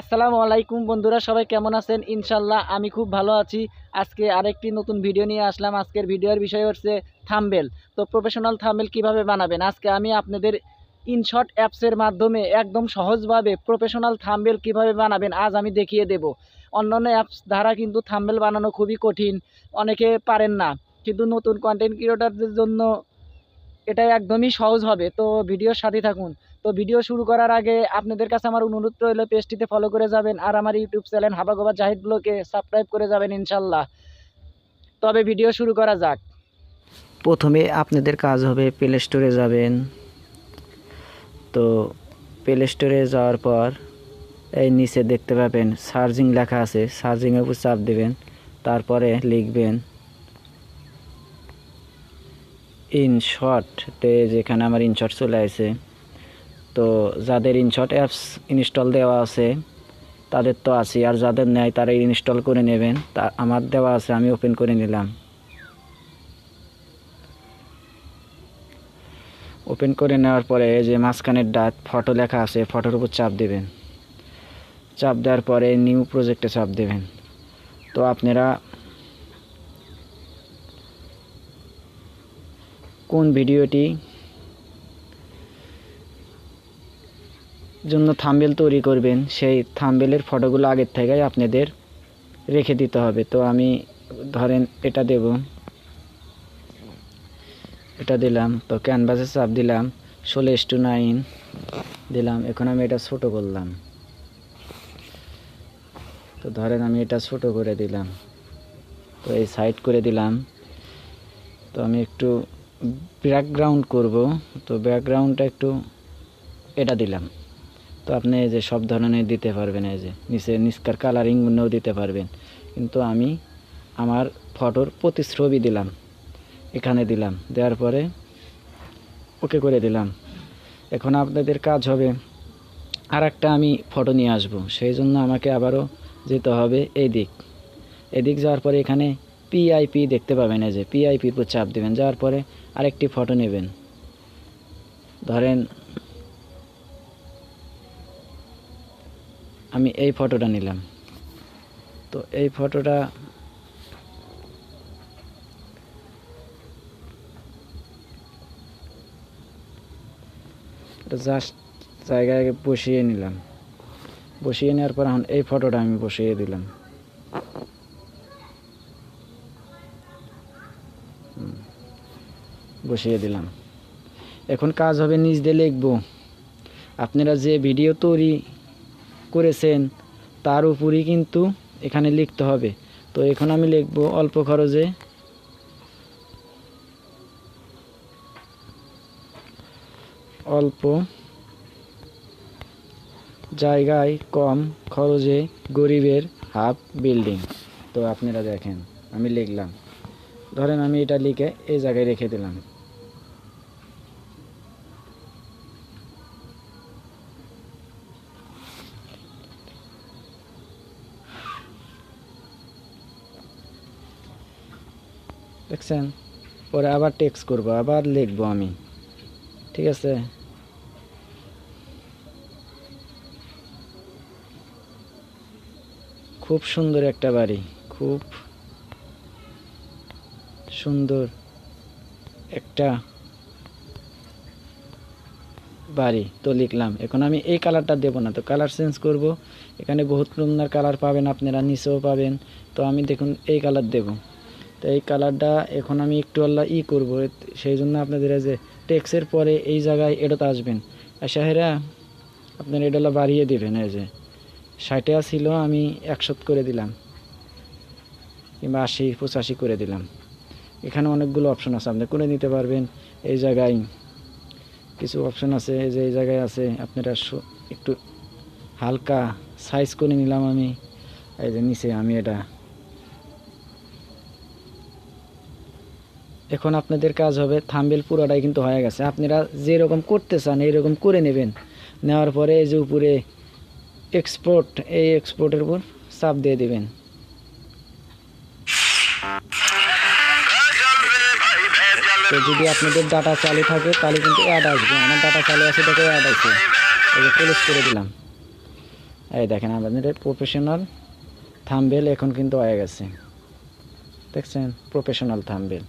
আসসালামু আলাইকুম বন্ধুরা, সবাই কেমন আছেন? ইনশাল্লাহ আমি খুব ভালো আছি। আজকে আরেকটি নতুন ভিডিও নিয়ে আসলাম। আজকের ভিডিওর বিষয় হচ্ছে থাম্বেল। তো প্রফেশনাল থাম্বেল কীভাবে বানাবেন? আজকে আমি আপনাদের ইনশট অ্যাপসের মাধ্যমে একদম সহজভাবে প্রফেশনাল থাম্বেল কীভাবে বানাবেন, আজ আমি দেখিয়ে দেব। অন্যান্য অ্যাপস দ্বারা কিন্তু থাম্বেল বানানো খুবই কঠিন, অনেকে পারেন না। কিন্তু নতুন কন্টেন্ট ক্রিয়েটারদের জন্য এটা একদমই সহজ হবে। তো ভিডিওর সাথে থাকুন। তো ভিডিও শুরু করার আগে আপনাদের কাছে আমার অনুরোধ রইল পেজটিতে ফলো করে যাবেন আর আমার ইউটিউব চ্যানেল হাবাগোবা জাহিদ ব্লগে সাবস্ক্রাইব করে যাবেন ইনশাল্লাহ। তবে ভিডিও শুরু করা যাক। প্রথমে আপনাদের কাজ হবে প্লে স্টোরে যাবেন। তো প্লে স্টোরে যাওয়ার পর এই নিচে দেখতে পাবেন সার্জিং লেখা আছে। সার্জিংয়ের উপর চাপ দেবেন, তারপরে লিখবেন ইনশটতে যেখানে আমার ইনশট চলে আসে। তো যাদের ইনশট অ্যাপস ইনস্টল দেওয়া আছে, তাদের তো আছে আর যাদের নেয় তারা ইনস্টল করে নেবেন। তা আমার দেওয়া আছে, আমি ওপেন করে নিলাম। ওপেন করে নেওয়ার পরে যে মাঝখানের ডাট ফটো লেখা আছে ফটোর উপর চাপ দেবেন। চাপ দেওয়ার পরে নিউ প্রজেক্টে চাপ দেবেন। তো আপনারা কোন ভিডিওটি জন্য থাম্বেল তৈরি করবেন। সেই থাম্বেলের ফটোগুলো আগের থেকেই আপনাদের রেখে দিতে হবে। তো আমি ধরেন এটা দেব। এটা দিলাম। তো ক্যানভাসে চাপ দিলাম। ষোলো এস টু নাইন দিলাম। এখন আমি এটা ছোট করলাম। তো ধরেন আমি এটা ছোট করে দিলাম। তো এই সাইড করে দিলাম। তো আমি একটু ব্যাকগ্রাউন্ড করব। তো ব্যাকগ্রাউন্ডটা একটু এটা দিলাম। তো আপনি যে সব ধরনের দিতে পারবেন, এই যে নিচে নিচকার কালারিংগুলোও দিতে পারবেন। কিন্তু আমি আমার ফটোর প্রতিচ্ছবি দিলাম, এখানে দিলাম, দেওয়ার পরে ওকে করে দিলাম। এখন আপনাদের কাজ হবে আর একটা আমি ফটো নিয়ে আসব, সেই জন্য আমাকে আবারও যেতে হবে এই দিক এদিক যাওয়ার পরে এখানে পিআইপি দেখতে পাবেন, এই যে পিআইপির উপর চাপ দেবেন, যাওয়ার পরে আরেকটি ফটো নেবেন। ধরেন আমি এই ফটোটা নিলাম। তো এই ফটোটা জাস্ট জায়গায় বসিয়ে নিলাম। বসিয়ে নেওয়ার পর এখন এই ফটোটা আমি বসিয়ে দিলাম। বসিয়ে দিলাম। এখন কাজ হবে নিজ দিয়ে লিখব। আপনারা যে ভিডিও তৈরি করেছেন, তার উপরই কিন্তু এখানে লিখতে হবে। তো এখন আমি লিখব অল্প খরচে। অল্প জায়গায় কম খরচে গরিবের হাফ বিল্ডিং। তো আপনারা দেখেন, আমি লিখলাম। ধরেন আমি এটা লিখে এই জায়গায় রেখে দিলাম। দেখছেন? পরে আবার টেক্সট করব, আবার লিখব আমি। ঠিক আছে? খুব সুন্দর একটা বাড়ি, খুব সুন্দর একটা বাড়ি। তো লিখলাম, এখন আমি এই কালারটা দেবো না, তো কালার চেঞ্জ করব। এখানে বহুত রকমের কালার পাবেন আপনারা, নিচেও পাবেন। তো আমি দেখুন এই কালার দেব। তো এই কালারটা এখন আমি একটু আল্লাহ ই করব। সেই জন্য আপনাদের যে টেক্সের পরে এই জায়গায় এটাতে আসবেন। আর সাহেরা আপনারা এটা বাড়িয়ে দেবেন এই যে। ষাটে ছিল আমি একশো করে দিলাম। কিংবা আশি, পঁচাশি করে দিলাম। এখানে অনেকগুলো অপশন আছে, আপনি করে নিতে পারবেন? এই জায়গায় কিছু অপশন আছে, এই যে এই জায়গায় আছে, আপনারা একটু হালকা সাইজ করে নিলাম আমি। এই যে নিচে আমি এটা এখন আপনাদের কাজ হবে থাম্বেল পুরোটাই কিন্তু হয়ে গেছে। আপনারা যেরকম করতে চান, এইরকম করে নেবেন। নেওয়ার পরে এই যে উপরে এক্সপোর্ট এই এক্সপোর্টের উপর চাপ দিয়ে দিবেন। তো যদি আপনাদের ডাটা চালু থাকে, তাহলে কিন্তু অ্যাড আসবে। আমার ডাটা চালু আছে দেখে অ্যাড আসবে এই ক্লোজ করে দিলাম। এই দেখেন আমাদের প্রফেশনাল থাম্বেল এখন কিন্তু হয়ে গেছে। দেখছেন? Professional thumbnail.